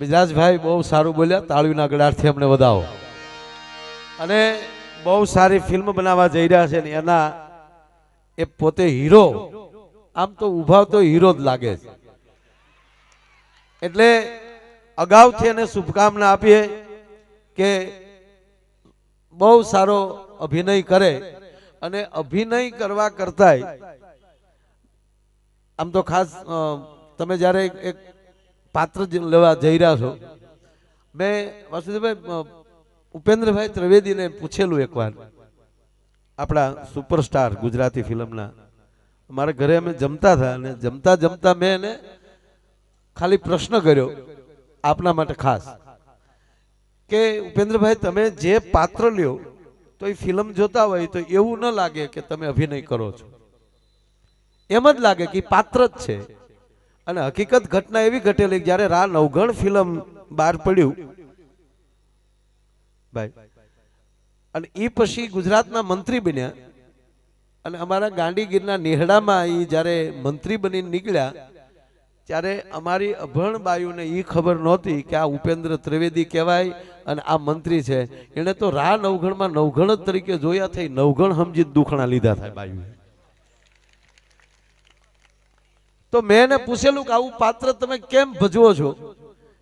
બિજરાજભાઈ બહુ સારું બોલ્યા તાળીના ગળાથી અમને વધાવો. અને બહુ સારી ફિલ્મ બનાવવા જઈ રહ્યા છે ને એના એ પોતે હીરો. આમ તો ઊભા તો હીરો જ લાગે છે. એટલે અગાઉથી એને શુભકામના આપીએ કે બહુ સારો અભિનય કરે. અને અભિનય કરવા કરતાય, આમ તો ખાસ તમે જ્યારે એક પાત્ર લેવા જઈ રહ્યા છો. મેં વાસુદેવભાઈ ઉપેન્દ્રભાઈ ત્રિવેદીને પૂછેલું એકવાર, આપણા સુપરસ્ટાર ગુજરાતી ફિલ્મના મારા ઘરે અમે જમતા હતા અને જમતા જમતા મેં એને ખાલી પ્રશ્ન કર્યો, આપના માટે ખાસ, કે ઉપેન્દ્રભાઈ, તમે જે પાત્ર લ્યો, તો એ ફિલ્મ જોતા હોય તો એવું ન લાગે કે તમે અભિનય કરો છો. એમ જ લાગે કે પાત્ર જ છે. અને હકીકત ઘટના એવી ઘટેલી જ્યારે રા નવગણ ફિલ્મ બહાર પડ્યું, ભાઈ, અને એ પછી ગુજરાતના મંત્રી બન્યા, અને અમારા ગાંધીગીરના નેહડામાં એ જ્યારે મંત્રી બનીને નીકળ્યા, ત્યારે અમારી અભણ બાયુને એ ખબર નહોતી કે આ ઉપેન્દ્ર ત્રિવેદી કહેવાય અને આ મંત્રી છે. એણે તો રા નવગણમાં નવગણ જ તરીકે જોયા થઈ નવગણ સમજી દુખણા લીધા થાય બાયુએ. તો મેં એને પૂછેલું કે આવું પાત્ર તમે કેમ ભજવો છો?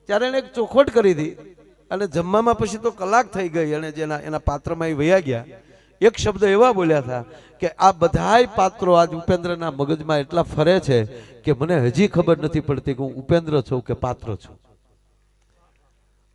ત્યારે એને એક ચોખવટ કરી હતી અને જમવામાં પછી તો કલાક થઈ ગઈ અને જેના એના પાત્રમાં એ વયા ગયા. એક શબ્દ એવા બોલ્યા હતા કે આ બધાય પાત્રો આજ ઉપેન્દ્રના મગજમાં એટલા ફરે છે કે મને હજી ખબર નથી પડતી કે હું ઉપેન્દ્ર છું કે પાત્ર છું.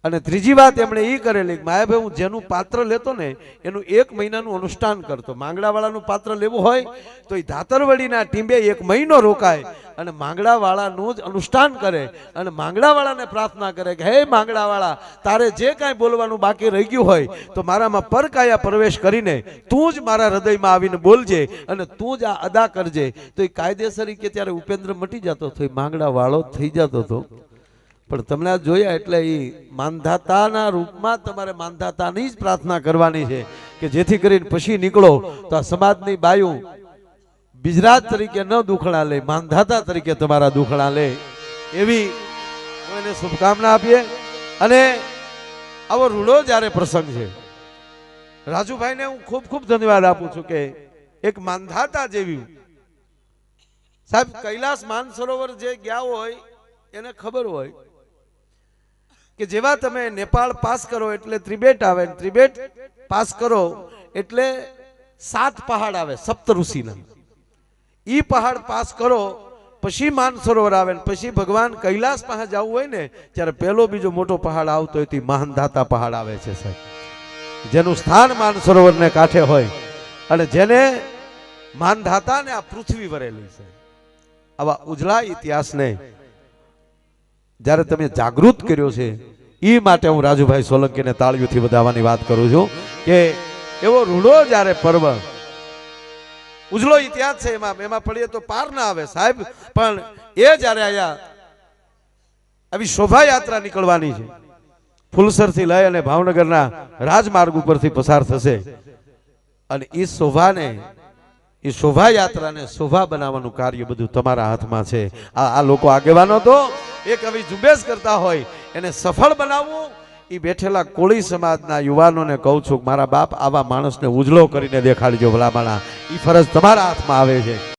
અને ત્રીજી વાત એમણે એ કરેલી માયાભાઈ, હું જેનું પાત્ર લેતો ને, એનું એક મહિનાનું અનુષ્ઠાન કરતો. માંગડાવાળાનું પાત્ર લેવું હોય તો એ ધાતરવડીના ટીંબે એક મહિનો રોકાય. અને માંગડાવાળાનું જ અનુષ્ઠાન કરે અને માંગડાવાળાને પ્રાર્થના કરે કે, હે માંગડાવાળા, તારે જે કાંઈ બોલવાનું બાકી રહી ગયું હોય, તો મારામાં પરકાયા પ્રવેશ કરીને તું જ મારા હૃદયમાં આવીને બોલજે અને તું જ આ અદા કરજે. તો એ કાયદેસર કે ત્યારે ઉપેન્દ્ર મટી જતો હતો, એ માંગડાવાળો થઈ જતો હતો. પણ તમને આ જોયા એટલે એ માનધાતાના રૂપમાં તમારે માંધાતાની જ પ્રાર્થના કરવાની છે કે જેથી કરીને પછી નીકળો તો આ સમાજની બાયું બિજરાજ તરીકે ન દુખડા લે, માંધાતા તરીકે તમારા દુખણા લે. એવી હું એને શુભકામના આપીએ. અને આવો રૂડો જ્યારે પ્રસંગ છે, રાજુભાઈને હું ખૂબ ખૂબ ધન્યવાદ આપું છું કે એક માંધાતા જેવી સાહેબ, કૈલાસ માનસરોવર જે ગયા હોય, એને ખબર હોય કે જેવા તમે નેપાળ પાસ કરો એટલે ત્રિબેટ આવે, ત્રિબેટ પાસ કરો એટલે સાત પહાડ આવે સપ્ત ઈ પહાડ પાસ કરો, પછી માનસરોવર આવે ને પછી ભગવાન કૈલાસ પાસે જવું હોય ને, ત્યારે પહેલો બીજો મોટો પહાડ આવતો હોય તે મહાનધાતા પહાડ આવે છે સાહેબ. જેનું સ્થાન માનસરોવરને કાંઠે હોય. અને જેને માનધાતાને આ પૃથ્વી વરેલી છે. આવા ઉજળા ઇતિહાસને જ્યારે તમે જાગૃત કર્યો છે એ માટે હું રાજુભાઈ સોલંકીને તાળીઓથી વધાવવાની વાત કરું છું કે એવો રૂડો જ્યારે પર્વ ઉજળો ઇતિહાસ છે એમાં એમાં પડીએ તો પાર ના આવે સાહેબ. પણ એ જ્યારે આયા આવી શોભાયાત્રા નીકળવાની છે, ફુલસરથી લઈ અને ભાવનગરના રાજમાર્ગ ઉપરથી પસાર થશે. અને એ શોભાને એ શોભાયાત્રાને શોભા બનાવવાનું કાર્ય બધું તમારા હાથમાં છે. આ આ લોકો આગેવાનો તો એક આવી ઝુંબેશ કરતા હોય, એને સફળ બનાવવું એ બેઠેલા કોળી સમાજના યુવાનોને કહું છું મારા બાપ આવા માણસને ઉજળો કરીને દેખાડજો ભલામણા. એ ફરજ તમારા હાથમાં આવે છે.